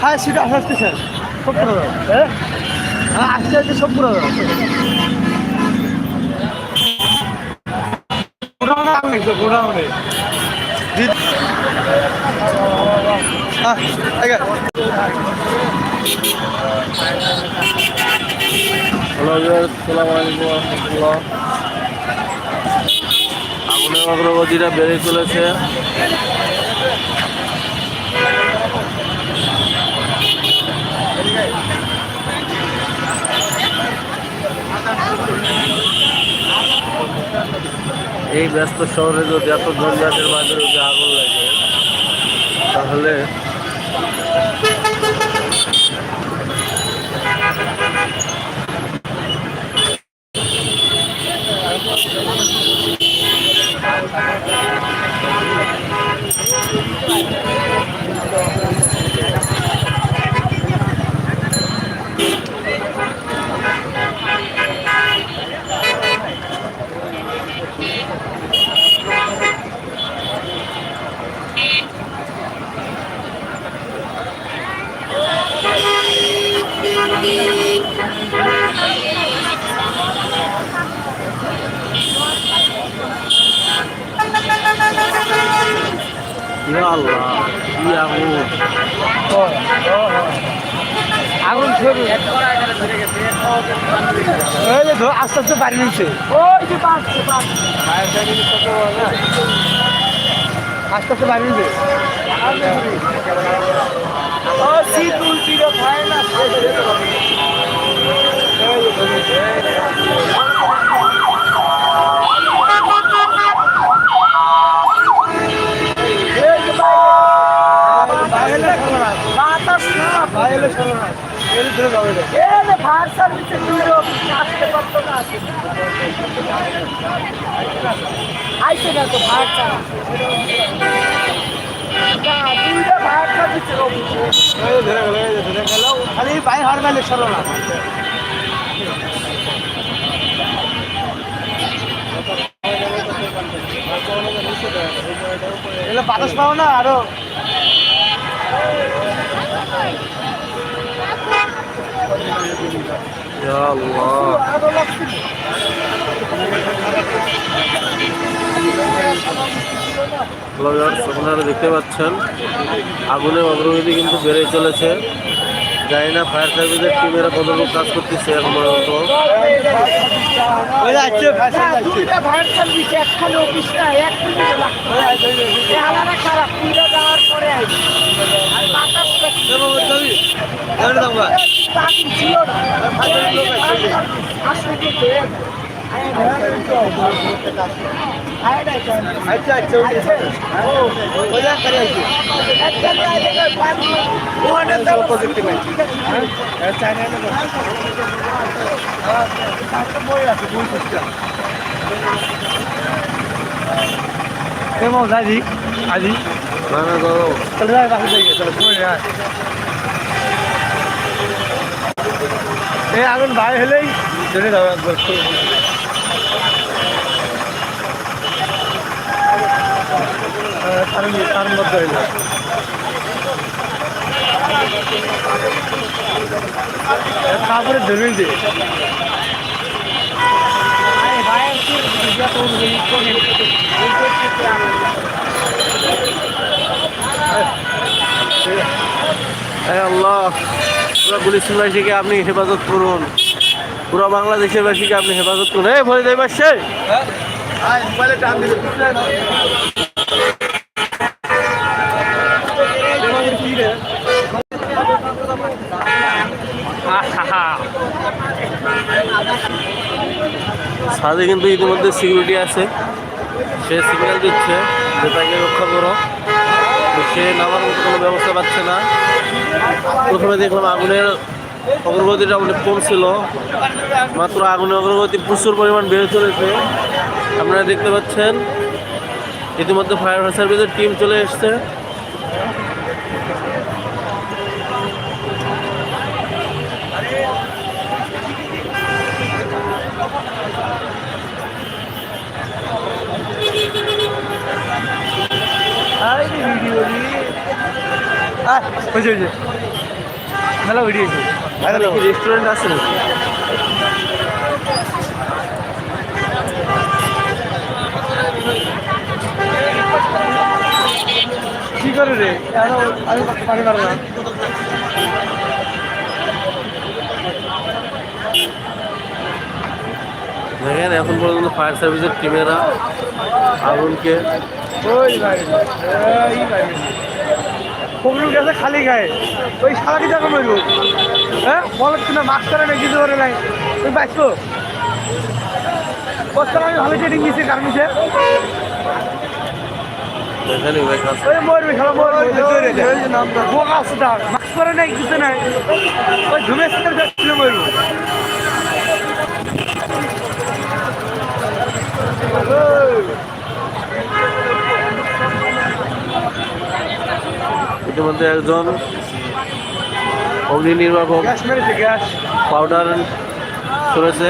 হ্যাঁ সেটা আসতে আসতে স্যার হ্যাঁ আসতে আসতে সব হ্যাঁ আগুনের অগ্রগতিটা বেড়ে চলেছে। এই ব্যস্ত শহরে যদি এত ঝঞ্ঝাটের মাঝে যদি আগুন লাগে তাহলে ইয়া আল্লাহ কি আগুন আগুন শুরু এই যে ধর আস্তে আস্তে আস্তে আস্তে বাড়ি নিচ্ছে ও শীত উল্টি রে খায় না বাতাস না। বাইরে সরো আইসে না তো ফায়ার খালি বাইরে হার মেলে সরো না বাতাস পাও না আরও। হ্যালো ভিউয়ার্স, আপনারা দেখতে পাচ্ছেন আগুনের অগ্রগতি কিন্তু বেড়ে চলেছে। জানি না ফায়ার সার্ভিসের টিমেরা কতটুকু কাজ করতেছে এখন পর্যন্ত। আচ্ছা আচ্ছা ওই করে আছে ওখানে তো পজিটিভ আছে হ্যাঁ বই আছে কেমন আজি দাদা চলে যায় বাকি যাই চলে শুনে যায় এই আগুন বাইরে হলেই চলে যাবে একবার তার মধ্যে হইল তারপরে ধরবেন যে। হ্যাঁ আল্লাহ পুরো পুলিশবাসীকে আপনি হেফাজত করুন। পুরো বাংলাদেশের বাসীকে আপনি হেফাজত করুন। এই ভরে দেয় বাসে মোবাইলে টান ছাদে কিন্তু ইতিমধ্যে সিকিউরিটি আছে। সে সিগন্যাল দিচ্ছে যে তাকে রক্ষা করো। সে নামার মতো কোনো ব্যবস্থা পাচ্ছে না। প্রথমে দেখলাম আগুনের অগ্রগতিটা অনেক কম ছিল। মাত্র আগুনের অগ্রগতি প্রচুর পরিমাণ বেড়ে চলেছে। আপনারা দেখতে পাচ্ছেন, ইতিমধ্যে ফায়ার সার্ভিসের টিম চলে এসছে। ওই যে ওই যে। মেলা ভিডিও এখানে রেস্টুরেন্ট আছে? কি করে রে? আমি পানি পারব না। দেখেন এখন পর্যন্ত ফায়ার সার্ভিসের টিমেরা আগুনকে। ওই পকড়ু গেছে খালি গায়ে। ওই সারা কি টাকা মারবো হ্যাঁ? বল না মাস্ক করে না কিছু করে নাই তুই বাইছো বস্তার আমি ভালো এই ভাই কাজ- ওই মরবে খেলা মরবে। বোকা আছে মাস্ক করে নাই কিছু নাই। ওই ধুমে সাথে ইতিমধ্যে একজন অগ্নি নির্বাপক পাউডার চলেছে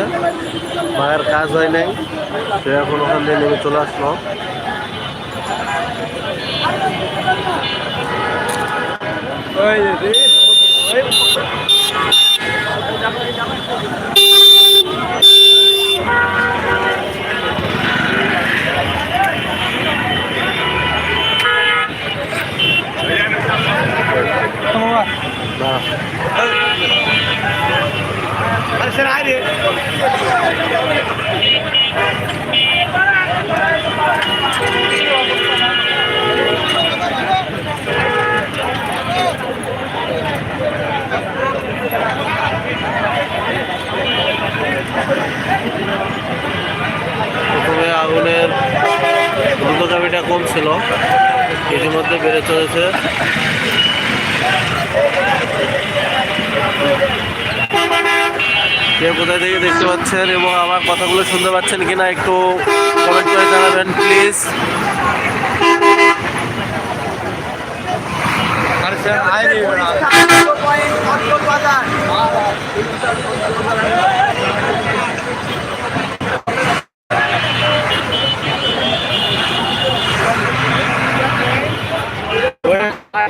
মায়ের কাজ হয় নাই। সে এখন ওখান থেকে নেমে চলে আসলো না আরে স্যার আয় রে প্রথমে আগুনের দ্রুতগামীটা কম ছিল। ইতিমধ্যে বেড়ে চলেছে। কে কোথায় থেকে দেখতে পাচ্ছেন এবং আমার কথাগুলো শুনতে পাচ্ছেন কিনা একটু কমেন্ট করে জানাবেন প্লিজ আরে স্যার আয় রে দেখে নিচ্ছি আগুন লাগছে আগে ইতিমধ্যে ফায়ার সার্ভিসের চলে এসেছে দেখতে পাচ্ছেন এখানে অলরেডি কাজ শুরু হয়ে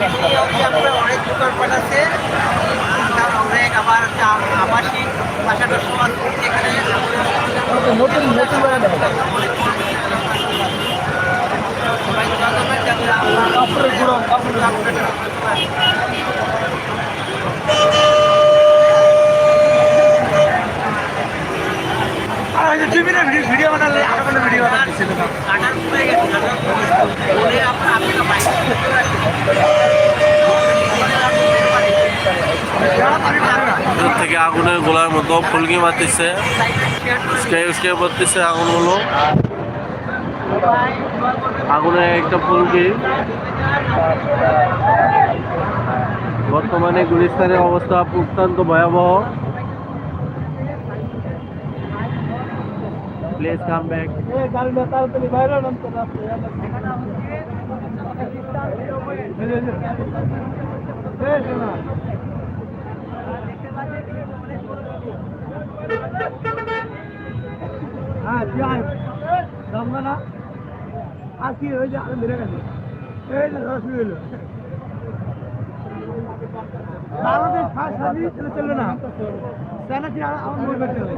গেছে সবাই সেবা করছেন অনেক দোকানপাট আছে তার অনেক আবার আবাসিক সমাজ এখানে নতুন নতুন কাপড়ের গুঁড়ো কাপড়ের আর ওই যে দুই মিনিট ভিডিও বানালে আরও কোনো ভিডিও বানাচ্ছি দূর থেকে আগুনের গোলার মতো ফুলকি মারতেছে উস্কে উস্কে পড়তেছে আগুনগুলো আগুনের একটা ফুলকি বর্তমানে গুলিস্তানের অবস্থা অত্যন্ত ভয়াবহ প্লিজ কাম ব্যাক গাড়ি না হ্যাঁ তুই আয় দমবা না আর কি হয়েছে? আরে মেরে গেছে। এই যে ধরা শুরু হলো। বাংলাদেশ ফার্স্ট সার্ভিস চলে চলল না। তাই না আর আমার মনে করতে হবে?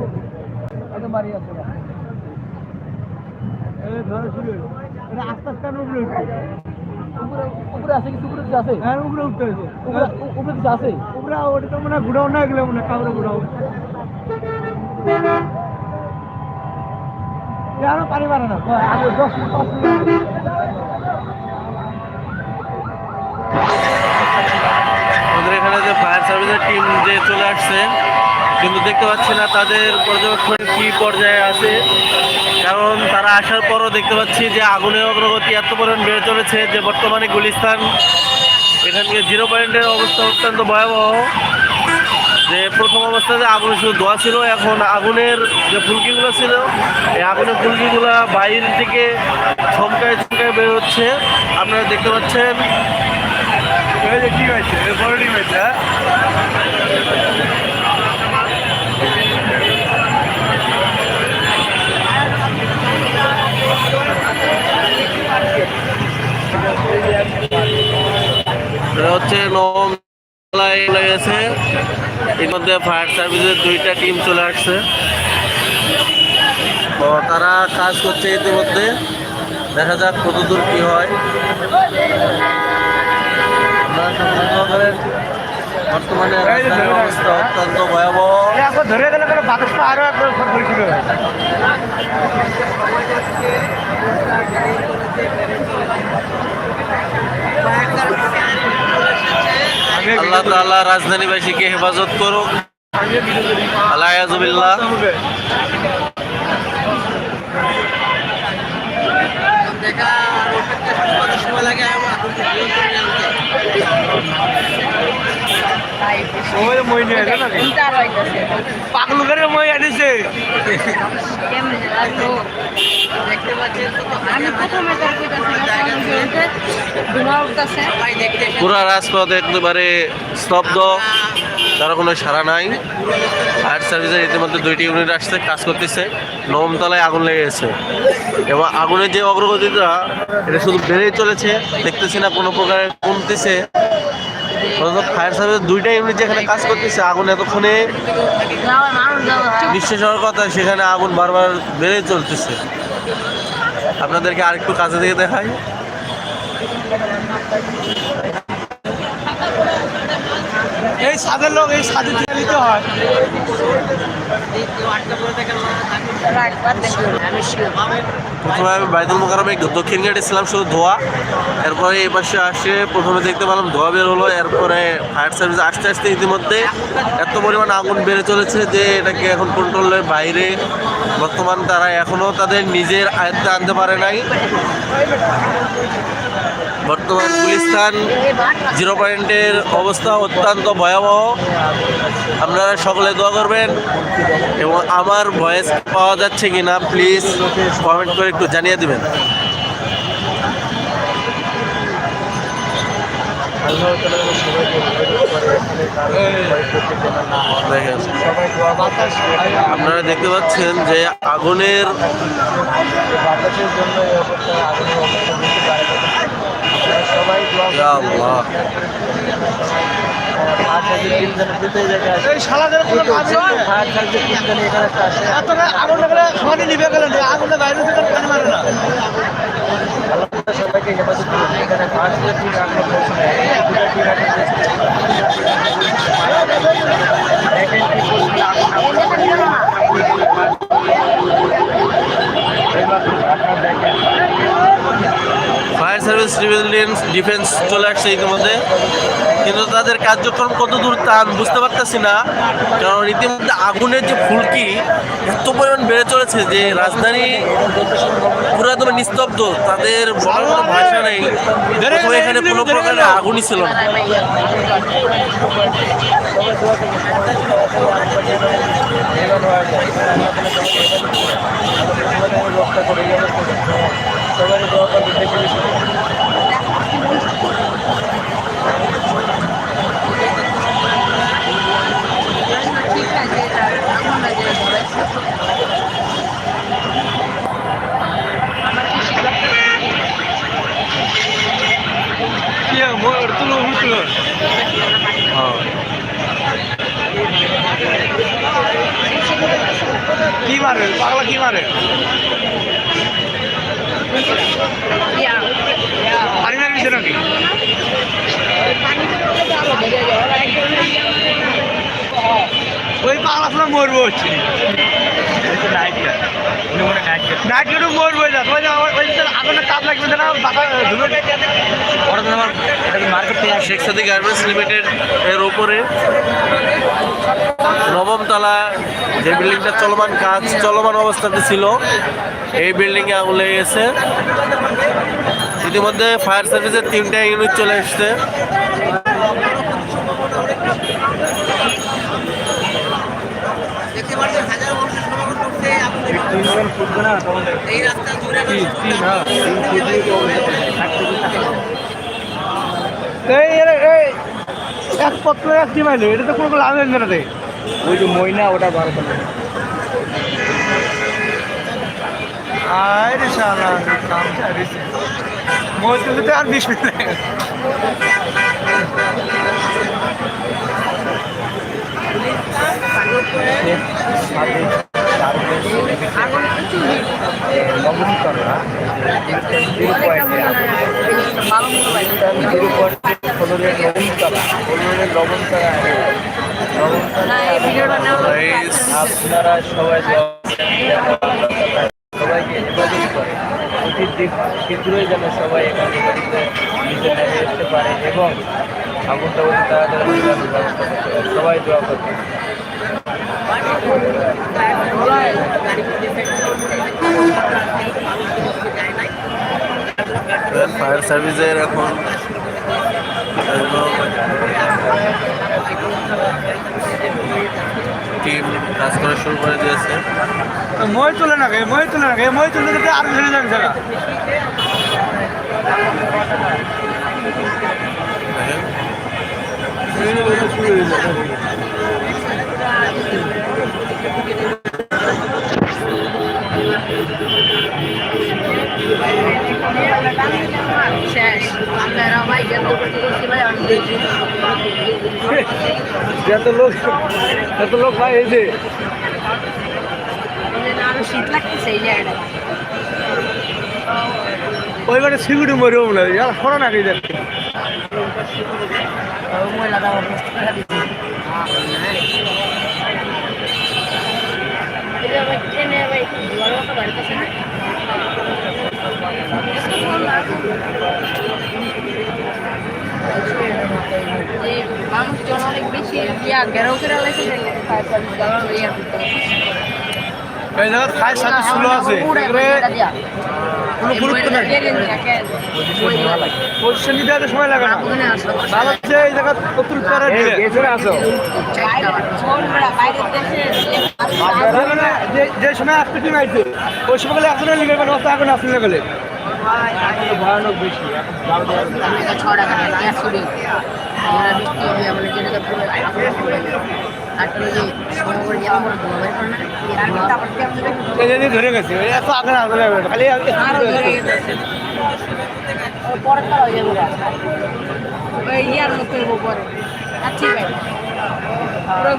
একদম বাড়ি আছে? ধরা শুরু হলো। এটা আস্তে আস্তে আমি উপরে উঠছি উপরে আছে কিছু? উপরে কিছু আছে? হ্যাঁ উপরে উঠতে হয়েছে উপরে উপরে কিছু আছে? উপরে ওটা তো মনে হয় ঘুরাও না গেলে মনে হয় কাউরে ঘুরাও না আমাদের এখানে যে ফায়ার সার্ভিসের টিম যে চলে আসছে, কিন্তু দেখতে পাচ্ছি না তাদের পর্যবেক্ষণ কি পর্যায়ে আছে। কারণ তারা আসার পরও দেখতে পাচ্ছি যে আগুনের অগ্রগতি এত পরিমাণ বেড়ে চলেছে যে বর্তমানে গুলিস্তান এখানকে জিরো পয়েন্টের অবস্থা অত্যন্ত ভয়াবহ। যে প্রথম অবস্থাতে আগুনের শুধু ধোয়া ছিল এখন আগুনের যে ফুলকিগুলো ছিল এই আগুনের ফুলকিগুলো বাইরে থেকে ছমকায় ছমকায় বের হচ্ছে। আপনারা দেখতে পাচ্ছেন। কি হয়েছে? হয়েছে হ্যাঁ? হচ্ছে নবম তলায় লেগেছে। এর মধ্যে ফায়ার সার্ভিসের দুইটা টিম চলে আসছে। তো তারা কাজ করছে ইতিমধ্যে। দেখা যাক কতদূর কী হয়। আমরা। বর্তমানে অবস্থা অত্যন্ত ভয়াবহ। ধরে গেলে কোনো আরও একবার পরিষ্কার আল্লাহ তাআলা রাজধানীবাসীকে হেফাজত করুক। আল্লাহ আয়াজুবিল্লাহ দেখা সময় লাগে আমার ওই মই নিয়ে আসে নাকি পাগলু করে মই আনিছে। দেখতে পাচ্ছেন তো আমি প্রথমে তার কইতাছি ধোঁয়া উঠতেছে। সবাই দেখতে পুরা রাজপথ একেবারে স্তব্ধ কারও কোনো সারা নাই। ফায়ার সার্ভিসের ইতিমধ্যে দুইটি ইউনিট আসছে কাজ করতেছে। নবমতলায় আগুন লেগে গেছে। এবং আগুনের যে অগ্রগতিটা এটা শুধু বেড়েই চলেছে দেখতেছি না কোনো প্রকারে কমতেছে। ফায়ার সার্ভিস দুইটা ইউনিট যেখানে কাজ করতেছে, আগুন এতক্ষণে বিশ্বাস হওয়ার কথা, সেখানে আগুন বারবার বেড়ে চলতেছে। আপনাদেরকে আরেকটু কাছে থেকে দেখাই। এই সাদের লোক, এই সাদের দিয়ে নিতে হয়। শুধু ধোয়া। এরপরে এই পাশে আসে, প্রথমে দেখতে বের হলো, এরপরে ফায়ার সার্ভিস আসতে আসতে ইতিমধ্যে এত পরিমাণ আগুন বেড়ে চলেছে যে এটাকে এখন বাইরে। বর্তমান তারা এখনও তাদের নিজের আয়ত্তে আনতে পারে নাই। বর্তমান গুলিস্তান জিরো পয়েন্টের অবস্থা অত্যন্ত ভয়াবহ। আপনারা সকলে দোয়া করবেন এবং আমার ভয়েস পাওয়া যাচ্ছে কি না প্লিজ কমেন্ট করে একটু জানিয়ে দেবেন। আপনারা দেখতে পাচ্ছেন যে আগুনের আল্লাহ নেই এত আগুন লাগলে গেলেন আগুনে বাইরে থেকে পানি মারে না। ফায়ার সার্ভিস সিভিলিয়ান ডিফেন্স চলে আসছে ইতিমধ্যে। কিন্তু তাদের কার্যক্রম কত দূর তা আমি বুঝতে পারতেছি না কারণ ইতিমধ্যে আগুনের যে ফুলকি এত পরিমাণ বেড়ে চলেছে যে রাজধানী পুরো একদম নিস্তব্ধ তাদের বলার কোনো ভাষা নেই। এখানে কোনো প্রকারের আগুনই ছিল না। তুলো তুলো হ্যাঁ কি মারে? পাগলা কি মারে? দিছে নাকি? ওই পাগলা মরবো হচ্ছে। নাইট মরবো ওই যে ওই যে শেখ সাদি গার্মেন্টস লিমিটেড এর ওপরে। নবমতলা যে বিল্ডিংটা চলমান কাজ চলমান অবস্থাতে ছিল এই বিল্ডিংয়ে আগুন লেগে গেছে। ইতিমধ্যে ফায়ার সার্ভিসের তিনটা ইউনিট চলে এসছে। এই রাস্তা এক পত্র এক ডিমাইল এটা তো কোনো লাভ হয়ে না রে ওই যে ময়না ওটা বার করে আরে শালা কাম মই আর বিশ মিনিট লাগে। আপনারা সবাই সবাইকে যোগাযোগ করে অতি শীঘ্র- শীঘ্রই যেন সবাই এখানে বাড়িতে নিজে নেমে আসতে পারে এবং আগুনটা অতি তাড়াতাড়ি ব্যবস্থা করতে সবাই দোয়া করবে ফায়ার সার্ভিসের এখন টিম কাজ করা শুরু করে দিয়েছে। মই তুলে না গে মই তুলে না গে মই তুলে দিতে আর ধরে যাবে জায়গা দেখেন শেষ আপনারা এত লোক এত লোক ভাই এই যে। ওইবারে সিকিউরিটি মরেও না আর সরা না গে দেখতে মানুষজন অনেক বেশি ইয়া ঘেরাও করে লাগছে ফায়ার সার্ভিস দেওয়ার ইয়া এই জায়গা সাথে সুলো আছে কোনো গুরুত্ব নাই। পজিশন নিতে এত সময় লাগে না। ভালো হচ্ছে এই জায়গা আসো। যে- যে সময় আসতে টিম আইছে ওই সময় গেলে আসলে লিখে গেলে অত আগুন আসলে গেলে। ভয়ানক বেশি বৃষ্টি হবে আমাদের যেটা পুরো ধরে গেছে আগুন আসলে খালি পরে তারা হয়ে পরে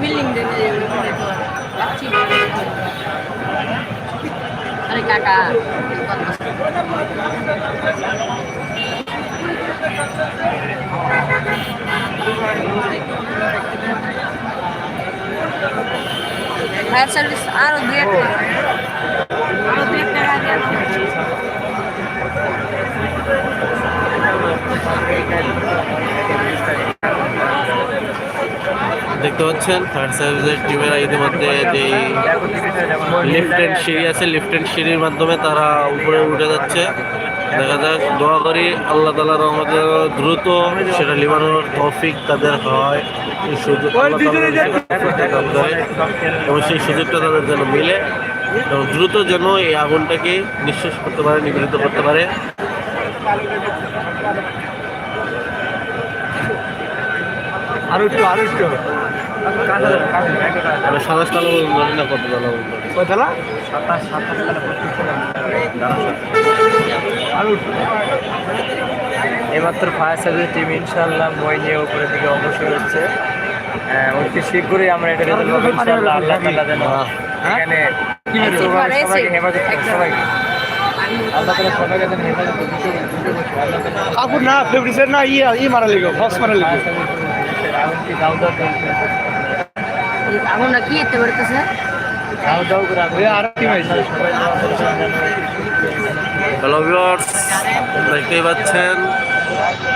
বিল্ডিং আরে কাকা দেখতে পাচ্ছেন ফায়ার সার্ভিসের টিমেরা ইতিমধ্যে যে লিফট অ্যান্ড সিঁড়ি আছে লিফট অ্যান্ড সিঁড়ির মাধ্যমে তারা উপরে উঠে যাচ্ছে। দেখা যাক, দোয়া করি আল্লাহ তালা রহমতে দ্রুত সেটা লিবানোর তৌফিক তাদের হয়। এই সুযোগ এবং সেই সুযোগটা তাদের যেন মিলে এবং দ্রুত যেন এই আগুনটাকে নিঃশেষ করতে পারে নিগৃহীত করতে পারে। আরও একটু আরও একটু। সাতাশ তালা পর্যন্ত না কত তালা পর্যন্ত কয়তলা আরও একটু। এইমাত্র ফায়ার সার্ভিস টিম ইনশাল্লাহ মই নিয়ে উপরে দিকে অগ্রসর হচ্ছে অতি শীঘ্রই আমরা এটা রেজাল্ট পাবো ইনশাল্লাহ আল্লাহ তাআলা যেন এখানে সবাই- সবাইকে হেফাজত করে সবাইকে। কাপড় না ফেব্রিক্সের না ইয়ে ই মারা লিখো ফক্স মারা লিখো কি এতে আগুন ওই আর কি করবেন যেন হ্যালো ভিউয়ার্স দেখতেই পাচ্ছেন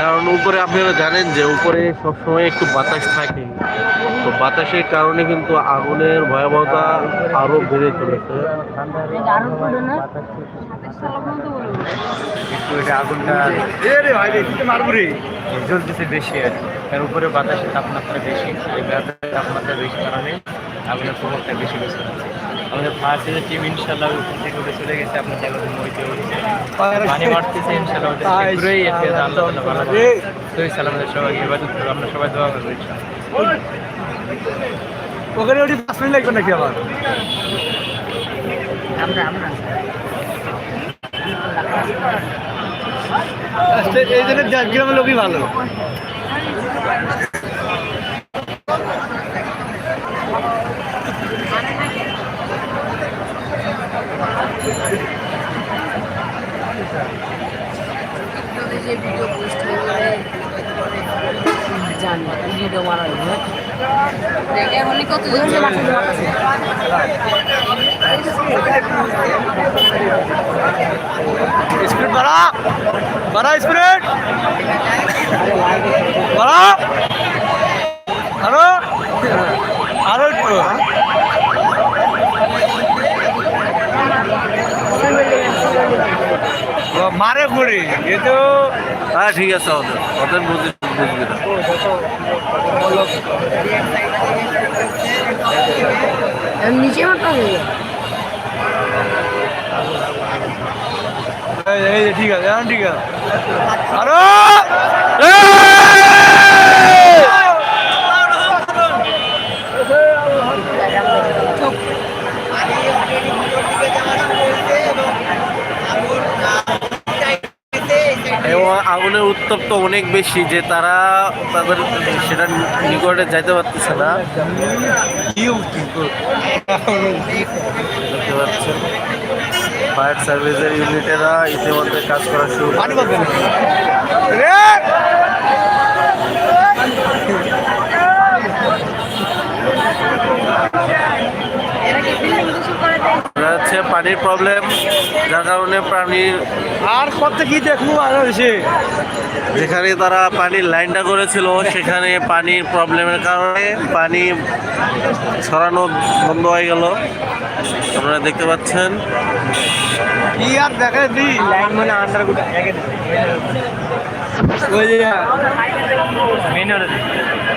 কারণ উপরে আপনারা জানেন যে উপরে সবসময় একটু বাতাস থাকে। তো বাতাসের কারণে কিন্তু আগুনের ভয়াবহতা আরও বেড়ে চলেছে। জ্বলতেছে বেশি আর। তার উপরে বাতাসের তাপমাত্রা বেশি, এই তাপমাত্রা বেশি কারণে আগুনের প্রভাবটা বেশি বেশি আমাদের ফার্স্টের টিম ইনশাল্লাহ উপর থেকে উঠে চলে গেছে। আপনার জায়গাতে মইতে পানি মারতেছে ইনশাল্লাহ ওদের শীঘ্রই এর আল্লাহ তাআলা ভালো হবে সহি সালামতে সবাই ইবাদত করব আমরা সবাই দোয়া করব ইনশাল্লাহ। ওখানে ওটি পাঁচ মিনিট লাগবে নাকি আবার? আমরা আমরা এই জন্য গ্রামের লোকই ভালো টিকটকে যে ভিডিও পোস্ট হয়ে গেলে হলে কত জন স্পিড বাড়া। বাড়া স্পিড। বাড়া। আরও। আরও একটু। মারে পড়ে এ তো হ্যাঁ ঠিক আছে ওদের ওদের বুঝি। বুঝবি না এই ঠিক আছে ঠিক আছে। আরও! আগুনের উত্তপ তো অনেক বেশি যে তারা তাদের সেটা নিকটে যাইতে পারতেছে না। ফায়ার সার্ভিসের ইউনিটেরা ইতিমধ্যে কাজ করা শুরু করে পানি পাবে না রে এরা কি ফিল্ম কিছু করে যাচ্ছে পানির প্রবলেম যার কারণে প্রাণীর আর কত কি দেখব আরও বেশি যেখানে তারা পানির লাইনটা করেছিল সেখানে পানির প্রবলেমের কারণে পানি ছড়ানো বন্ধ হয়ে গেল। আপনারা দেখতে পাচ্ছেন। কি আর দেখা দি লাইন মানে আন্ডার ওই যে মেন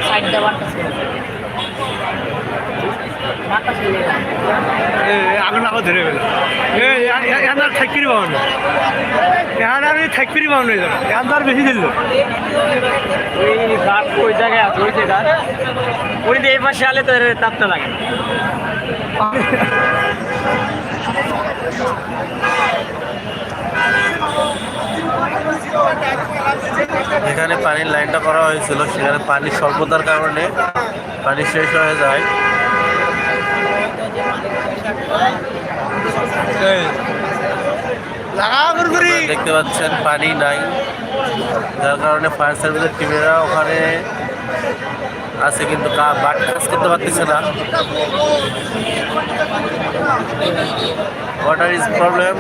সাইড দেওয়ার কাছে বাতাস লেগে গেছে। এ, আগুন আবার ধরে গেল। এখন থাকতে পাবো না এখন আর থাকতে পাবো না এখন তো আর বেশি দিল। ওই গাছ ওই জায়গায় আছে? ওই জায়গা। ওই দিয়ে এই পাশে আলে তো তাপটা লাগে। না। যেখানে পানির লাইনটা করা হয়েছিল সেখানে পানির স্বল্পতার কারণে পানি শেষ হয়ে যায়। দেখতে পাচ্ছেন, পানি নাই। যার কারণে ফায়ার সার্ভিসের টিমেরা ওখানে আছে কিন্তু বাট কাজ করতে পারতেছে না। ওয়াটার ইজ প্রবলেম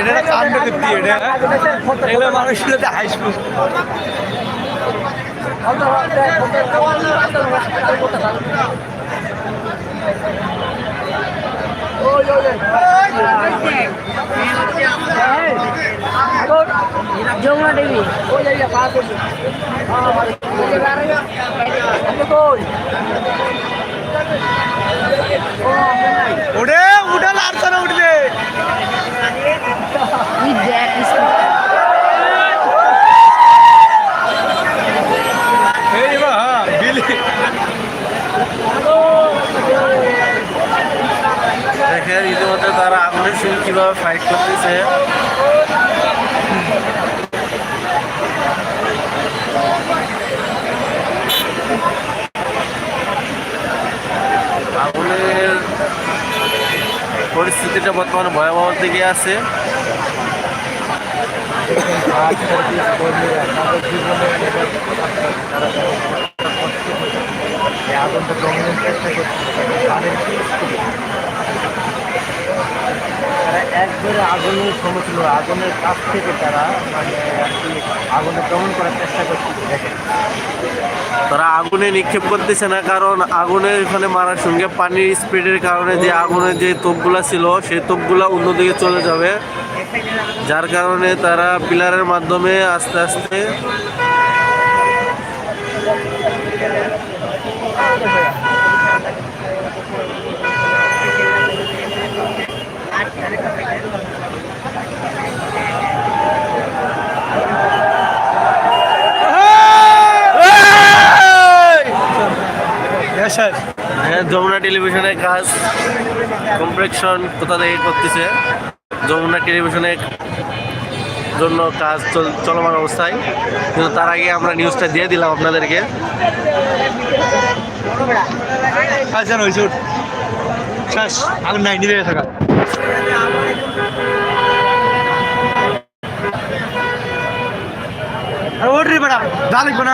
এটা কাণ্ড করতে এটা এগুলো মানুষগুলো তো হাসবো যমুনা দেবী উঠে উঠে লাড়ছে না উঠবে। তুই দেখ এই বা হ্যাঁ বিলি দেখেন ইতিমধ্যে তারা আগুনের সঙ্গে কীভাবে ফাইট করতেছে। আগুনের পরিস্থিতিটা বর্তমানে ভয়াবহ দিকে আছে। তাদের তারা একবারে আগুনের কাছ থেকে তারা মানে আর দমন করার চেষ্টা করছে তারা আগুনে নিক্ষেপ করতেছে না, কারণ আগুনের এখানে মারার সঙ্গে পানির স্পিডের কারণে যে আগুনের যে তোপগুলা ছিল, সেই তোপগুলা অন্যদিকে চলে যাবে। যার কারণে তারা পিলারের মাধ্যমে আস্তে আস্তে স্যার। হ্যাঁ যমুনা টেলিভিশনের কাজ কমপ্লেকশন কোথা থেকে করতেছে? যমুনা টেলিভিশনের জন্য কাজ চল- চলমান অবস্থায়। কিন্তু তার আগে আমরা নিউজটা দিয়ে দিলাম আপনাদেরকে। নয় শুট শেষ, আগুন নাই, নিভে থাকা ওট রে বেটা যা লিখব না।